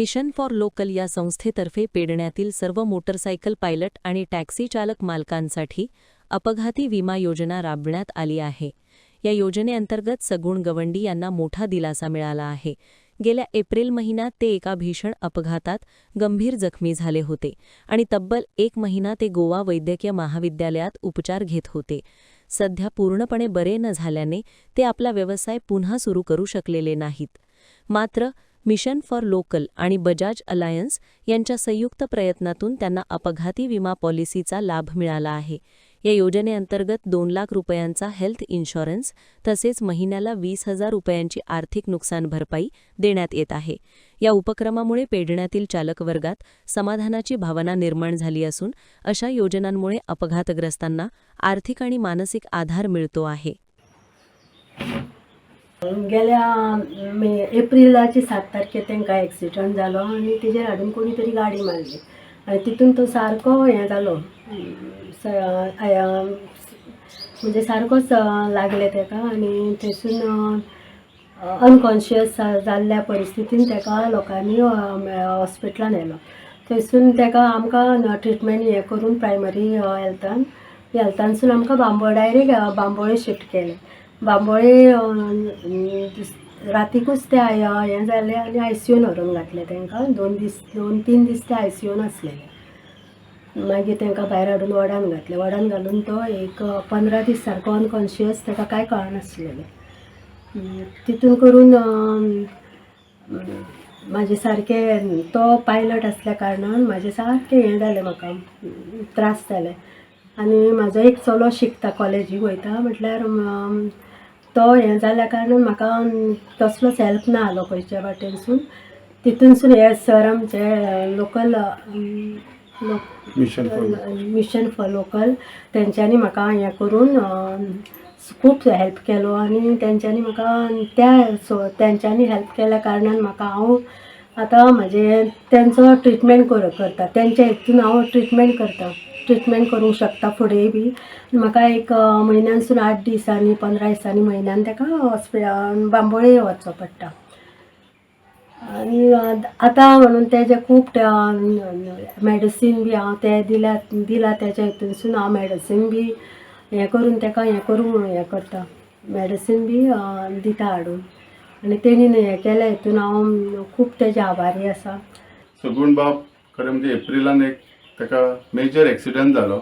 Mission for local या संस्थेतर्फे पेडण्यातील सर्व मोटरसायकल पायलट आणि टॅक्सी चालक मालकांसाठी अपघाती विमा योजना राबविण्यात आली आहे. या योजनेअंतर्गत सगुण गवंडी यांना मोठा दिलासा मिळाला आहे. गेल्या एप्रिल महिन्यात ते एका भीषण अपघातात गंभीर जखमी झाले होते आणि तब्बल एक महिना ते गोवा वैद्यकीय महाविद्यालयात उपचार घेत होते. सध्या पूर्णपणे बरे न झाल्याने ते आपला व्यवसाय पुन्हा सुरू करू शकलेले नाहीत. मात्र मिशन फॉर लोकल आणि बजाज अलायन्स यांच्या संयुक्त प्रयत्नातून त्यांना अपघाती विमा पॉलिसीचा लाभ मिळाला आहे. या योजनेअंतर्गत दोन लाख रुपयांचा हेल्थ इन्शुरन्स तसेच महिन्याला वीस हजार रुपयांची आर्थिक नुकसान भरपाई देण्यात येत आहे. या उपक्रमामुळे पेडण्यातील चालकवर्गात समाधानाची भावना निर्माण झाली असून अशा योजनांमुळे अपघातग्रस्तांना आर्थिक आणि मानसिक आधार मिळतो आहे. गेल्या मे एप्रिलाची सात तारखेर तांकां एक्सिडंट जालो आनी तेजेर हाडून कोणी तरी गाडी मारली. आनी तितून तो सारको हें जालो म्हणजे सारकोच लागले ताका आनी थंयसून अनकॉन्शियस जाल्ल्या परिस्थितीन ताका लोकांनी हॉस्पिटलान व्हेलो थंयसून ताका आमकां ट्रिटमेंट हें करून प्रायमरी हेल्थान हेल्थानसून आमकां बांबोळ डायरेक्ट बांबोळे शिफ्ट केलें. बांबोळे रातीकूच ते आय हें जालें आनी आय सी यून व्हरून घातलें तांकां दोन दीस दोन तीन दीस ते आय सी यून आसलेले मागीर तांकां भायर हाडून वडान घातले. वडान घालून तो एक पंदरा दीस सारको अनकॉन्शियस ताका कांय कळनासलेलें तितून करून म्हाजें म्हाजे सारकें तो पायलट आसल्या कारणान म्हाजें सारकें हें जालें म्हाका त्रास जाले आनी म्हाजो एक चलो शिकता कॉलेजीक वयता. म्हटल्यार तो हें जाल्या कारणान म्हाका अं, कसलोच हेल्प ना आलो खंयच्या वाटेनसून. तितूनसून हे सर आमचे लोकल मिशन फॉर लोकल तेंच्यांनी म्हाका हें करून खूब हेल्प केलो आनी तेंच्यांनी म्हाका त्या तेंच्यांनी हेल्प केल्या कारणान म्हाका हांव आतां म्हाजे तेंचो ट्रिटमेंट कर करता. तेंच्या हितून हांव ट्रिटमेंट करता. ट्रिटमेंट करूंक शकता फुडें बी. म्हाका एक म्हयन्यानसून आठ दिसांनी पंदरा दिसांनी म्हयन्यान ताका हॉस्पिटल बांबोळे वचचो पडटा आनी आतां म्हणून तेजे खूब मेडिसीन बी हांव ते दिल्या दिला तेच्या हितूनसून हांव मेडिसीन बी हें करून ताका हें करूंक हें करता. मेडिसीन बी दिता हाडून. आनी तेणीन हें केल्या हितून हांव खूब तेजे आभारी आसा सगूण बाब खरें म्हणजे एप्रिलान एक ताका मेजर एक्सिडंट जालो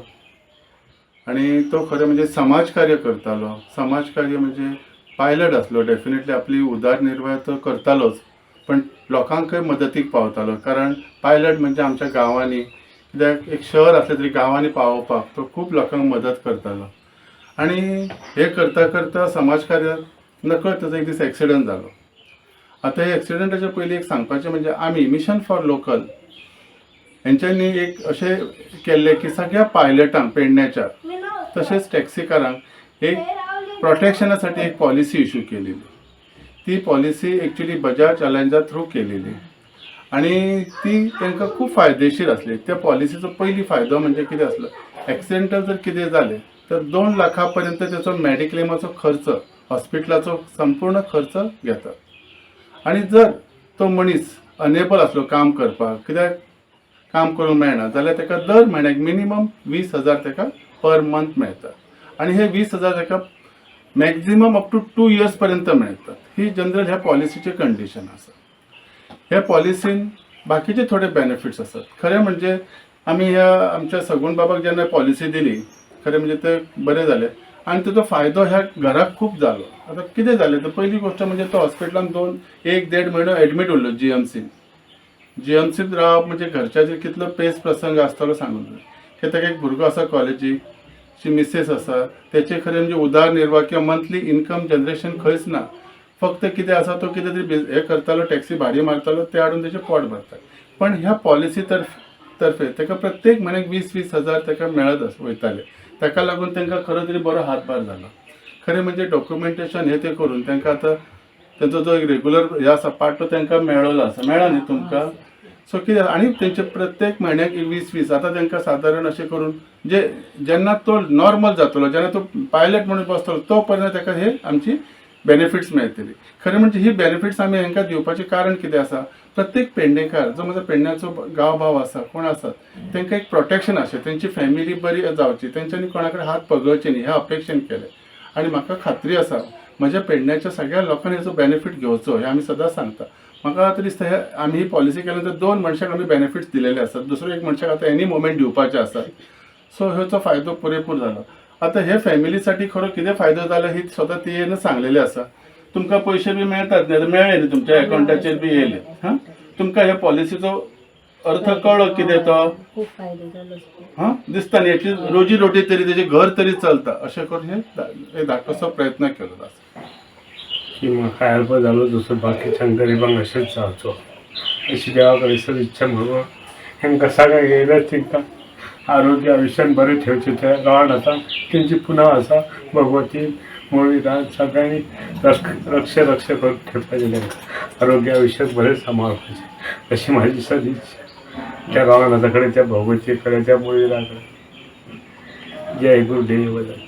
आनी तो खरें म्हणजे समाजकार्य करतालो. समाजकार्य म्हणजे पायलट आसलो डेफिनेटली आपली उदारनिर्वाह तो करतालोच. पण लोकांकय मदतीक पावतालो. कारण पायलट म्हणजे आमच्या गांवांनी कित्याक एक शहर आसलें तरी गांवांनी पावोवपाक तो खूब लोकांक मदत करतालो. आनी हे करता करता समाजकार्य नकळत ताचो एक दीस एक्सिडंट जालो आतां हे एक्सिडंटाच्या पयलीं एक सांगपाचें म्हणजे आमी मिशन फॉर लोकल हेंच्यांनी एक अशें केल्लें की सगळ्या पायलटांक पेडण्याच्या तशेंच टॅक्सीकारांक एक प्रोटेक्शनासाठी एक पॉलिसी इश्यू केलेली. ती पॉलिसी ॲक्च्युली बजाज अलायन्सा थ्रू केलेली. आणि ती तांकां खूब फायदेशीर आसली त्या पॉलिसीचो पहिली फायदो म्हणजे कितें आसलो एक्सिडेंटल जर कितें जालें तर दोन लाखा पर्यंत त्याचो मॅडिक्लेमाचो खर्च हॉस्पिटलाचो संपूर्ण खर्च घेतात. आणि जर तो मनीस अनेबल आसलो काम करपाक कित्याक? काम करूंक मेळना जाल्यार ताका दर म्हयन्याक मिनिमम वीस हजार ताका पर मंथ मेळटा आनी हे वीस हजार ताका maximum up to two years पर्यंत मेळटात ही जनरल ह्या पॉलिसीचे कंडिशन आसा ह्या पॉलिसीन बाकीचे थोडे बेनिफिट्स आसात खरें म्हणजे आमी ह्या आमच्या सगूण बाबाक जेन्ना पॉलिसी दिली खरें म्हणजे ते बरें जालें आनी ताचो फायदो ह्या घराक खूब जालो आतां कितें जालें तर पयली गोश्ट म्हणजे तो हॉस्पिटलान दोन एक देड म्हयनो एडमीट उरलो जी एम सीन जी एम रावप म्हणजे घरच्याचेर कितलो पेस प्रसंग आसतलो सांगून की हे ताका एक भुरगो आसा कॉलेजीक ची मिसेस आसा तेचे खरें म्हणजे उदारनिर्वाह किंवा मंथली इन्कम जनरेशन खंयच ना. फक्त कितें आसा तो कितें तरी हें हे करतालो टॅक्सी भाडी मारतालो ते हाडून तेचे पोट भरता पण ह्या पॉलिसी तर्फ तर्फे ताका प्रत्येक म्हयन्याक वीस वीस हजार ताका मेळत वयताले ताका लागून तांकां खरो तरी बरो हातभार जालो खरें म्हणजे डॉक्युमेंटेशन हे ते करून तांकां आतां तेंचो जो एक रेग्युलर हे आसा पार्ट तो त्यांना मेळलो आसा मेळा न्ही तुमकां? सो कितें आनी तेंचे प्रत्येक म्हयन्याक वीस वीस. आतां तेंकां सादारण अशें करून जे जेन्ना तो नॉर्मल जातलो जेन्ना तो पायलट म्हणून बसतलो तो पर्यंत तेका हे आमची बेनिफिट्स मेळटली खरें म्हणजे ही बेनिफिट्स आमी हांकां दिवपाचें कारण कितें आसा प्रत्येक पेडणेकार जो म्हजो पेडण्याचो गांव भाव आसा कोण आसात तेंकां एक प्रोटेक्शन आसचें तेंची फॅमिली बरी जावची. तेंच्यांनी कोणा कडेन हात पगळचे न्ही. हे अपेक्षेन केलें आनी म्हाका खात्री आसा म्हज्या पेडण्याच्या सगळ्या लोकांनी हेचो बेनिफीट घेवचो हें आमी सदांच सांगता. म्हाका तरी दिसता हे आमी ही पॉलिसी केल्या नंतर दोन मनशांक आमी बेनिफिट्स दिलेले आसात दुसरो एक मनशाक आतां एनी मोमेंट दिवपाचे आसात सो ह्योचो फायदो पुरेपूर जालो आतां हे फॅमिलीसाठी खरो कितें फायदो जालो ही स्वता तियेन सांगलेली आसा तुमकां पयशे बी मेळटात न्ही मेळ्ळे न्ही तुमच्या अकाउंटाचेर बी येयले हां? तुमकां हे पॉलिसीचो अर्थ कळ्ळो कितें तो हां? दिसता न्ही. एटलीस्ट रोजी रोटी तरी तेजें घर तरी चलता. अशें करून हे हे दाखोवचो प्रयत्न केलो आसा की काय हेल्प झालो जसो बाकीच्या गरिबांक अशेंच जावचो अशी देवाकडे सदिच्छा म्हणून हेंकां सगळ्या येयल्या तांकां आरोग्य आयुष्यान बरें ठेवचे त्या गांवांत आसा तेंची पुन्हा आसा भगवती मुळीदार सगळ्यांनी रक्ष रक्ष रक्ष करून ठेवपाचें तेंकां आरोग्य आयुष्यात बरें सांबाळपाचें अशी म्हाजी सदिच्छा त्या गावानाथाकडे त्या भगवतीकडे त्या मुळीदार जय गुरुदेव दत्त